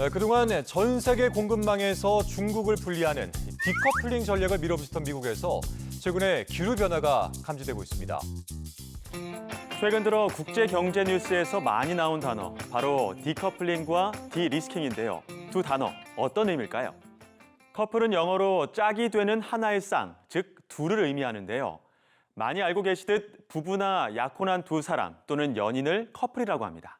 어, 그동안 전 세계 공급망에서 중국을 분리하는 디커플링 전략을 밀어붙였던 미국에서 최근에 기류 변화가 감지되고 있습니다. 최근 들어 국제 경제 뉴스에서 많이 나온 단어 바로 디커플링과 디리스킹인데요. 두 단어 어떤 의미일까요? 커플은 영어로 짝이 되는 하나의 쌍, 즉 둘을 의미하는데요. 많이 알고 계시듯 부부나 약혼한 두 사람 또는 연인을 커플이라고 합니다.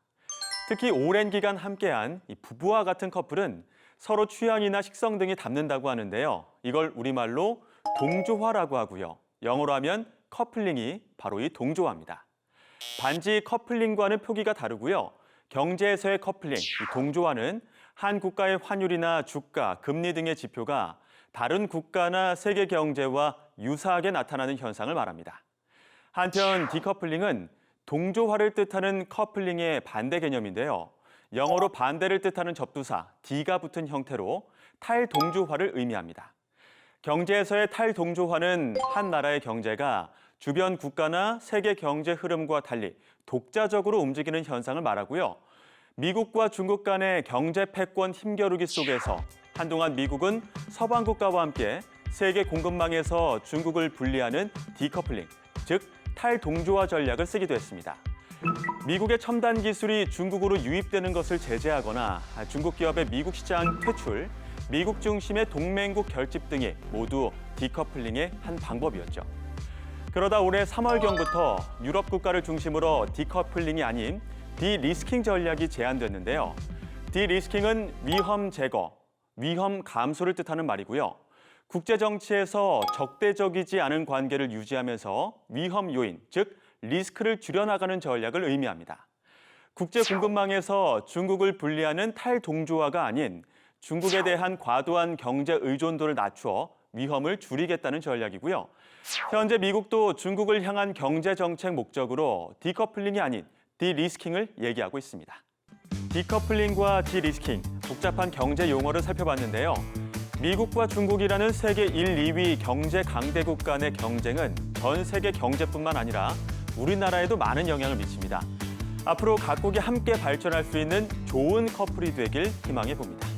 특히 오랜 기간 함께한 이 부부와 같은 커플은 서로 취향이나 식성 등이 닮는다고 하는데요. 이걸 우리말로 동조화라고 하고요. 영어로 하면 커플링이 바로 이 동조화입니다. 반지 커플링과는 표기가 다르고요. 경제에서의 커플링, 이 동조화는 한 국가의 환율이나 주가, 금리 등의 지표가 다른 국가나 세계 경제와 유사하게 나타나는 현상을 말합니다. 한편 디커플링은 동조화를 뜻하는 커플링의 반대 개념인데요. 영어로 반대를 뜻하는 접두사 D가 붙은 형태로 탈동조화를 의미합니다. 경제에서의 탈동조화는 한 나라의 경제가 주변 국가나 세계 경제 흐름과 달리 독자적으로 움직이는 현상을 말하고요. 미국과 중국 간의 경제 패권 힘겨루기 속에서 한동안 미국은 서방 국가와 함께 세계 공급망에서 중국을 분리하는 디커플링, 즉 탈동조화 전략을 쓰기도 했습니다. 미국의 첨단 기술이 중국으로 유입되는 것을 제재하거나 중국 기업의 미국 시장 퇴출, 미국 중심의 동맹국 결집 등이 모두 디커플링의 한 방법이었죠. 그러다 올해 3월경부터 유럽 국가를 중심으로 디커플링이 아닌 디리스킹 전략이 제안됐는데요. 디리스킹은 위험 제거, 위험 감소를 뜻하는 말이고요. 국제 정치에서 적대적이지 않은 관계를 유지하면서 위험 요인, 즉 리스크를 줄여나가는 전략을 의미합니다. 국제 공급망에서 중국을 분리하는 탈동조화가 아닌 중국에 대한 과도한 경제 의존도를 낮추어 위험을 줄이겠다는 전략이고요. 현재 미국도 중국을 향한 경제 정책 목적으로 디커플링이 아닌 디리스킹을 얘기하고 있습니다. 디커플링과 디리스킹, 복잡한 경제 용어를 살펴봤는데요. 미국과 중국이라는 세계 1, 2위 경제 강대국 간의 경쟁은 전 세계 경제뿐만 아니라 우리나라에도 많은 영향을 미칩니다. 앞으로 각국이 함께 발전할 수 있는 좋은 커플이 되길 희망해 봅니다.